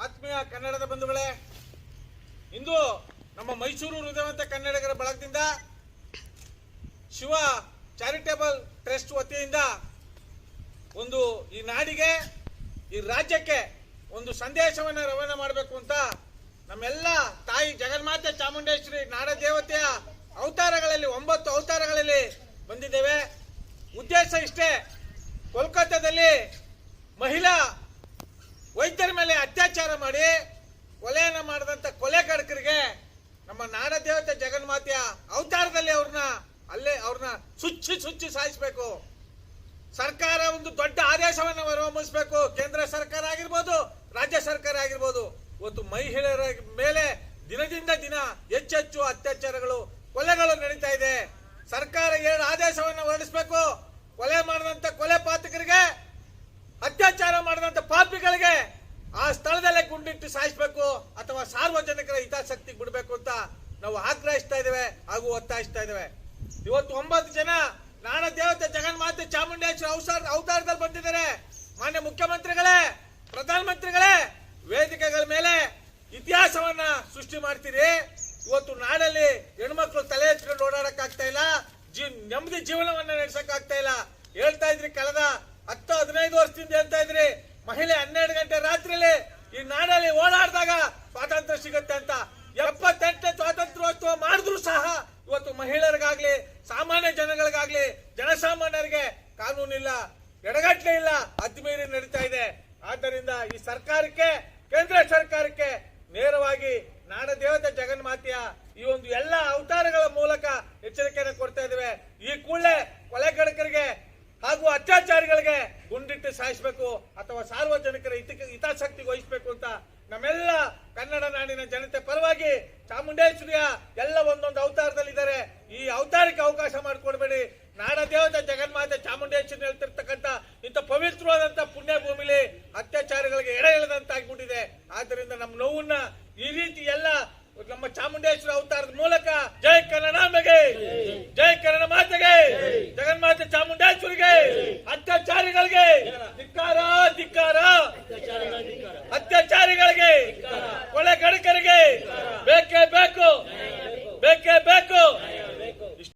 ಆತ್ಮೀಯ ಕನ್ನಡದ ಬಂಧುಗಳೇ, ಇಂದು ನಮ್ಮ ಮೈಸೂರು ಹೃದಯವಂತ ಕನ್ನಡಿಗರ ಬಳಗದಿಂದ ಶಿವ ಚಾರಿಟೇಬಲ್ ಟ್ರಸ್ಟ್ ವತಿಯಿಂದ ಒಂದು ಈ ನಾಡಿಗೆ, ಈ ರಾಜ್ಯಕ್ಕೆ ಒಂದು ಸಂದೇಶವನ್ನು ರವಾನೆ ಮಾಡಬೇಕು ಅಂತ ನಮ್ಮೆಲ್ಲ ತಾಯಿ ಜಗನ್ಮಾತೆ ಚಾಮುಂಡೇಶ್ವರಿ ನಾಡ ದೇವತೆಯ ಅವತಾರಗಳಲ್ಲಿ, ಒಂಬತ್ತು ಅವತಾರಗಳಲ್ಲಿ ಬಂದಿದ್ದೇವೆ. ಉದ್ದೇಶ ಇಷ್ಟೇ, ಕೋಲ್ಕತ್ತಾದಲ್ಲಿ ಮಹಿಳಾ ವೈದ್ಯರ ಮೇಲೆ ಅತ್ಯಾಚಾರ ಮಾಡಿ ಕೊಲೆಯನ್ನ ಮಾಡಿದಂತ ಕೊಲೆಗಡಕರಿಗೆ ನಮ್ಮ ನಾಡದೇವತೆ ಜಗನ್ಮಾತೆಯ ಅವತಾರದಲ್ಲಿ ಅವ್ರನ್ನ ಅಲ್ಲೇ ಅವ್ರನ್ನ ಸುಚ್ಚಿ ಸುಚ್ಚಿ ಸಾಯಿಸ್ಬೇಕು. ಸರ್ಕಾರ ಒಂದು ದೊಡ್ಡ ಆದೇಶವನ್ನು ಹೊರಹೊಮ್ಮಿಸಬೇಕು ಕೇಂದ್ರ ಸರ್ಕಾರ ಆಗಿರ್ಬೋದು, ರಾಜ್ಯ ಸರ್ಕಾರ ಆಗಿರ್ಬೋದು. ಇವತ್ತು ಮಹಿಳೆಯರ ಮೇಲೆ ದಿನದಿಂದ ದಿನ ಹೆಚ್ಚೆಚ್ಚು ಅತ್ಯಾಚಾರಗಳು, ಕೊಲೆಗಳು ನಡೀತಾ ಇದೆ. ಸರ್ಕಾರ ಎರಡು ಆದೇಶವನ್ನು ಹೊರಡಿಸಬೇಕು. ಕೊಲೆ ಮಾಡಿದಂತ ಕೊಲೆ ಪಾತಕರಿಗೆ, ಅತ್ಯಾಚಾರ ಮಾಡಿದಂತ ಪಾಪಿಗಳಿಗೆ ಆ ಸ್ಥಳದಲ್ಲೇ ಗುಂಡಿಟ್ಟು ಸಾಯಿಸಬೇಕು ಅಥವಾ ಸಾರ್ವಜನಿಕರ ಹಿತಾಸಕ್ತಿ ಬಿಡಬೇಕು ಅಂತ ನಾವು ಆಗ್ರಹಿಸ್ತಾ ಇದ್ದೇವೆ ಹಾಗೂ ಒತ್ತಾಯಿಸ್ತಾ ಇದ್ದೇವೆ. ಇವತ್ತು ಒಂಬತ್ತು ಜನ ನಾಡ ದೇವತೆ ಜಗನ್ಮಾತೆ ಚಾಮುಂಡೇಶ್ವರಿ ಅವಸಾರ ಅವತಾರದಲ್ಲಿ ಬಂದಿದ್ದಾರೆ. ಮಾನ್ಯ ಮುಖ್ಯಮಂತ್ರಿಗಳೇ, ಪ್ರಧಾನಮಂತ್ರಿಗಳೇ, ವೇದಿಕೆಗಳ ಮೇಲೆ ಇತಿಹಾಸವನ್ನ ಸೃಷ್ಟಿ ಮಾಡ್ತೀರಿ. ಇವತ್ತು ನಾಡಲ್ಲಿ ಹೆಣ್ಮಕ್ಳು ತಲೆ ಎತ್ಕೊಂಡು ಓಡಾಡಕ್ ಆಗ್ತಾ ಇಲ್ಲ. ಜೀ ನೆಮ್ಮದಿ ಜೀವನವನ್ನ ನಡೆಸಕ್ ಆಗ್ತಾ ಇಲ್ಲ. ಹೇಳ್ತಾ ಇದ್ರಿ, ಕಳೆದ ಹತ್ತು ಹದಿನೈದು ವರ್ಷದಿಂದ ಹೇಳ್ತಾ ಇದ್ರಿ ಮಹಿಳೆ ಹನ್ನೆರಡು ಗಂಟೆ ರಾತ್ರಿಲಿ ಈ ನಾಡಲ್ಲಿ ಓಡಾಡಿದಾಗ ಸ್ವಾತಂತ್ರ್ಯ ಸಿಗುತ್ತೆ ಅಂತ. ಎಪ್ಪತ್ತೆಂಟನೇ ಸ್ವಾತಂತ್ರ್ಯೋತ್ಸವ ಮಾಡಿದ್ರು ಸಹ ಇವತ್ತು ಮಹಿಳೆಯರಿಗಾಗ್ಲಿ, ಸಾಮಾನ್ಯ ಜನಗಳಿಗಾಗ್ಲಿ, ಜನಸಾಮಾನ್ಯರಿಗೆ ಕಾನೂನಿಲ್ಲ, ಎಡಗಟ್ಲೆ ಇಲ್ಲ ಅದ್ಮೀರಿ ನಡೀತಾ ಇದೆ. ಆದ್ದರಿಂದ ಈ ಸರ್ಕಾರಕ್ಕೆ, ಕೇಂದ್ರ ಸರ್ಕಾರಕ್ಕೆ ನೇರವಾಗಿ ನಾಡ ದೇವತೆ ಜಗನ್ಮಾತೆಯ ಈ ಒಂದು ಎಲ್ಲ ಅವತಾರಗಳ ಮೂಲಕ ಎಚ್ಚರಿಕೆಯನ್ನು ಕೊಡ್ತಾ ಇದ್ದೇವೆ. ಈ ಕೂಡಲೇ ಕೊಲೆಗಡಕರಿಗೆ ಹಾಗೂ ಅತ್ಯಾಚಾರಿಗಳಿಗೆ ಸಾಯಿಸಬೇಕು ಅಥವಾ ಸಾರ್ವಜನಿಕರ ಹಿತ ಹಿತಾಸಕ್ತಿ ವಹಿಸಬೇಕು ಅಂತ ನಮ್ಮೆಲ್ಲ ಕನ್ನಡ ನಾಡಿನ ಜನತೆ ಪರವಾಗಿ ಚಾಮುಂಡೇಶ್ವರಿಯ ಎಲ್ಲ ಒಂದೊಂದು ಅವತಾರದಲ್ಲಿ ಇದ್ದಾರೆ ಈ ಅವತಾರಕ್ಕೆ ಅವಕಾಶ ಮಾಡಿಕೊಡ್ಬೇಡಿ. ನಾಡ ದೇವತೆ ಜಗನ್ಮಾತೆ ಚಾಮುಂಡೇಶ್ವರಿ ಹೇಳ್ತಿರ್ತಕ್ಕಂಥ ಇಂಥ ಪವಿತ್ರವಾದಂತ ಪುಣ್ಯ ಭೂಮಿಲಿ ಅತ್ಯಾಚಾರಗಳಿಗೆ ಎಡೆ ಇಳದಂತಾಗ್ಬಿಟ್ಟಿದೆ ಆದ್ದರಿಂದ ನಮ್ಮ ನೋವನ್ನ ಈ ರೀತಿ ಎಲ್ಲ ನಮ್ಮ ಚಾಮುಂಡೇಶ್ವರಿ ಅವತಾರದ ಮಾತೆ ಚಾಮುಂಡೇಶ್ವರಿಗೆ ಅತ್ಯಾಚಾರಿಗಳಿಗೆ ಧಿಕ್ಕಾರ